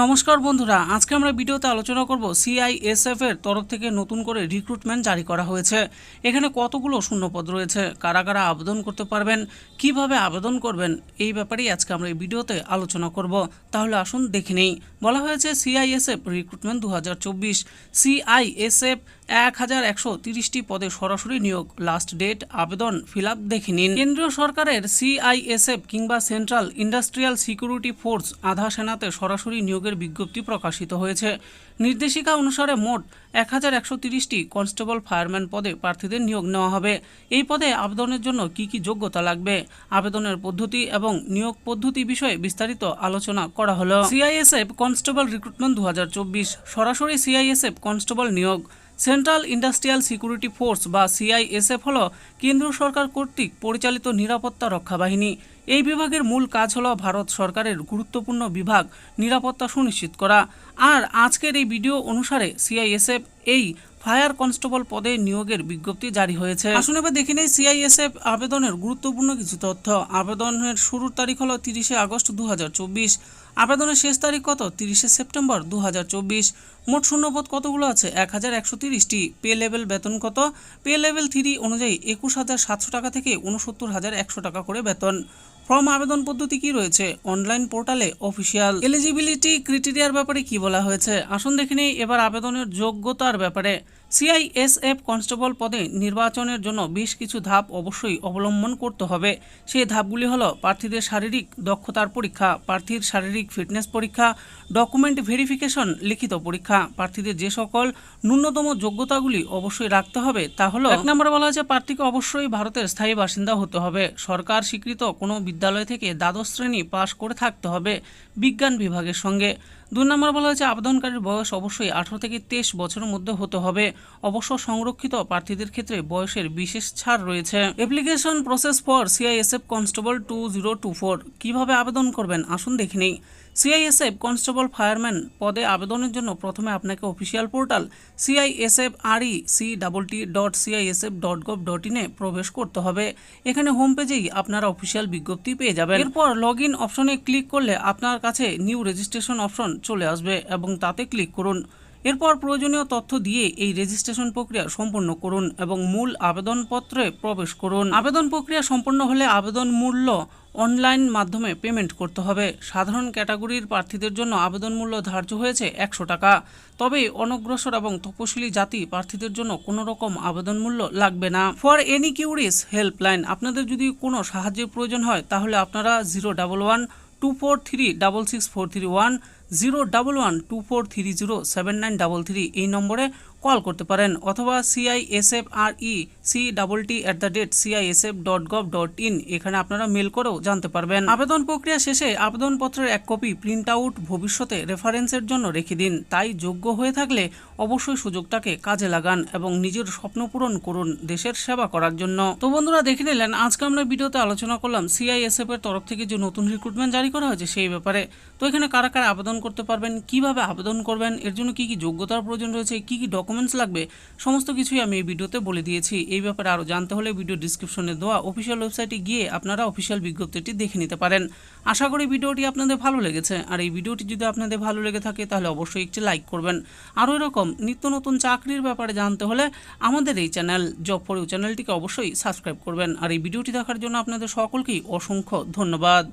নমস্কার বন্ধুরা, আজকে আমরা ভিডিওতে আলোচনা করব সিআইএসএফ এর তরফ থেকে নতুন করে রিক্রুটমেন্ট জারি করা হয়েছে। এখানে কতগুলো শূন্যপদ রয়েছে? কারা কারা আবেদন করতে পারবেন? কীভাবে আবেদন করবেন? এই ব্যাপারেই আজকে আমরা এই ভিডিওতে আলোচনা করব। তাহলে আসুন দেখে নেই। বলা হয়েছে সিআইএসএফ রিক্রুটমেন্ট দু হাজার চব্বিশ। সিআইএসএফ এক হাজার একশো তিরিশটি পদে সরাসরি নিয়োগ। লাস্ট ডেট, আবেদন ফিল আপ দেখে নিন। কেন্দ্রীয় সরকারের সিআইএসএফ কিংবা সেন্ট্রাল ইন্ডাস্ট্রিয়াল সিকিউরিটি ফোর্স আধা সেনাতে সরাসরি নিয়োগের বিজ্ঞপ্তি প্রকাশিত হয়েছে। নির্দেশিকা অনুসারে মোট এক হাজার একশো তিরিশটি কনস্টেবল ফায়ারম্যান পদে প্রার্থীদের নিয়োগ নেওয়া হবে। এই পদে আবেদনের জন্য কি কি যোগ্যতা লাগবে, আবেদনের পদ্ধতি এবং নিয়োগ পদ্ধতি বিষয়ে বিস্তারিত আলোচনা করা হলো। সিআইএসএফ কনস্টেবল রিক্রুটমেন্ট দু হাজার চব্বিশ, সরাসরি সিআইএসএফ কনস্টেবল নিয়োগ। সেন্ট্রাল ইন্ডাস্ট্রিয়াল সিকিউরিটি ফোর্স বা সিআইএসএফ হল কেন্দ্রীয় সরকার কর্তৃক পরিচালিত নিরাপত্তা রক্ষা বাহিনী। এই বিভাগের মূল কাজ হলো ভারত সরকারের গুরুত্বপূর্ণ বিভাগ নিরাপত্তা সুনিশ্চিত করা। আর আজকের এই ভিডিও অনুসারে সিআইএসএফ এই ফায়ার কনস্টেবল পদে নিয়োগের বিজ্ঞপ্তি জারি হয়েছে। আসুন এবার দেখে নেই সিআইএসএফ আবেদনের গুরুত্বপূর্ণ কিছু তথ্য। আবেদনের শুরুর তারিখ হলো তিরিশে আগস্ট দু হাজার চব্বিশ। আবেদনের শেষ তারিখ কত? তিরিশে সেপ্টেম্বর দু হাজার চব্বিশ। মোট শূন্যপদ কতগুলো আছে? এক হাজার একশো তিরিশটি। পে লেভেল বেতন কত? পে লেভেল থ্রি অনুযায়ী একুশ হাজার সাতশো টাকা থেকে উনসত্তর হাজার একশো টাকা করে বেতন। ফর্ম আবেদন পদ্ধতি কি রয়েছে? অনলাইন পোর্টালে অফিসিয়াল এলিজিবিলিটি ক্রিটেরিয়ার ব্যাপারে কি বলা হয়েছে? আসুন দেখে নেই, এবার আবেদনের যোগ্যতার ব্যাপারে। সিআইএসএফ কনস্টেবল পদে নির্বাচনের জন্য বেশ কিছু ধাপ অবশ্যই অবলম্বন করতে হবে। সেই ধাপগুলি হলো প্রার্থীদের শারীরিক দক্ষতার পরীক্ষা, প্রার্থীর শারীরিক ফিটনেস পরীক্ষা ডকুমেন্ট ভেরিফিকেশন লিখিত পরীক্ষা। প্রার্থীদের যে সকল ন্যূনতম যোগ্যতাগুলি অবশ্যই রাখতে হবে তা হলো এক নম্বরে বলা হয়েছে, প্রার্থীকে অবশ্যই ভারতের স্থায়ী বাসিন্দা হতে হবে। সরকার স্বীকৃত কোনো বিদ্যালয় থেকে দ্বাদশ শ্রেণি পাশ করে থাকতে হবে বিজ্ঞান বিভাগের সঙ্গে। দুই নম্বর বলা হয়েছে, আবেদনকারীর বয়স অবশ্যই আঠারো থেকে তেইশ বছরের মধ্যে হতে হবে। অবশ্য সংরক্ষিত প্রার্থীদের ক্ষেত্রে বয়সের বিশেষ ছাড় রয়েছে। Application process for CISF constable two zero two four কীভাবে আবেদন করবেন? আসুন দেখে নেই। সিআইএসএফ কনস্টেবল ফায়ারম্যান পদে আবেদনের জন্য প্রথমে আপনাকে official portal CISF RE C double T dot CISF dot gov dot ইনে প্রবেশ করতে হবে। এখানে হোম পেজেই আপনারা অফিসিয়াল বিজ্ঞপ্তি পেয়ে যাবেন। এরপর লগ ইন অপশনে ক্লিক করলে আপনার কাছে নিউ রেজিস্ট্রেশন অপশন চলে আসবে এবং তাতে ক্লিক করুন। এরপর প্রয়োজনীয় তথ্য দিয়ে এই রেজিস্ট্রেশন প্রক্রিয়া সম্পন্ন করুন এবং মূল আবেদনপত্রে প্রবেশ করুন। আবেদন প্রক্রিয়া সম্পন্ন হলে আবেদন মূল্য অনলাইন মাধ্যমে পেমেন্ট করতে হবে। সাধারণ ক্যাটাগরির প্রার্থীদের জন্য আবেদন মূল্য ধার্য হয়েছে একশো টাকা। তবে অনগ্রসর এবং তপশিলি জাতি প্রার্থীদের জন্য কোনো রকম আবেদন মূল্য লাগবে না। ফর এনি কিউরিস হেল্পলাইন আপনাদের যদি কোনো সাহায্যের প্রয়োজন হয়, তাহলে আপনারা zero double one two four three double six four three one zero double one two four three zero seven nine double three এই নম্বরে কল করতে পারেন অথবা CISF R E C double T at the rate CISF dot gov dot in এখানে আপনারা mail করেও জানতে পারবেন। আবেদন প্রক্রিয়া শেষে আবেদনপত্রের এক কপি প্রিন্ট আউট ভবিষ্যতে রেফারেন্সের জন্য রেখে দিন। তাই যোগ্য হয়ে থাকলে অবশ্যই সুযোগটাকে কাজে লাগান এবং নিজের স্বপ্ন পূরণ করুন দেশের সেবা করার জন্য। তো বন্ধুরা, দেখে নিলেন, আজকে আমরা ভিডিওতে আলোচনা করলাম সিআইএসএফ এর তরফ থেকে যে নতুন রিক্রুটমেন্ট জারি করা হয়েছে সেই ব্যাপারে। তো এখানে কারা কারা আবেদন করতে পারবেন, কীভাবে আবেদন করবেন, এর জন্য কি কি যোগ্যতার প্রয়োজন রয়েছে, কি কি ডকুমেন্টস লাগবে, সমস্ত কিছুই আমি এই ভিডিওতে বলে দিয়েছি। এই ব্যাপারে আরও জানতে হলে ভিডিও ডিসক্রিপশনে দেওয়া অফিসিয়াল ওয়েবসাইটে গিয়ে আপনারা অফিসিয়াল বিজ্ঞপ্তিটি দেখে নিতে পারেন। আশা করি ভিডিওটি আপনাদের ভালো লেগেছে। আর এই ভিডিওটি যদি আপনাদের ভালো লেগে থাকে, তাহলে অবশ্যই একটি লাইক করবেন। আরও এরকম নিত্য নতুন চাকরির ব্যাপারে জানতে হলে আমাদের এই চ্যানেল জব ফর চ্যানেলটিকে অবশ্যই সাবস্ক্রাইব করবেন। আর এই ভিডিওটি দেখার জন্য আপনাদের সকলকেই অসংখ্য ধন্যবাদ।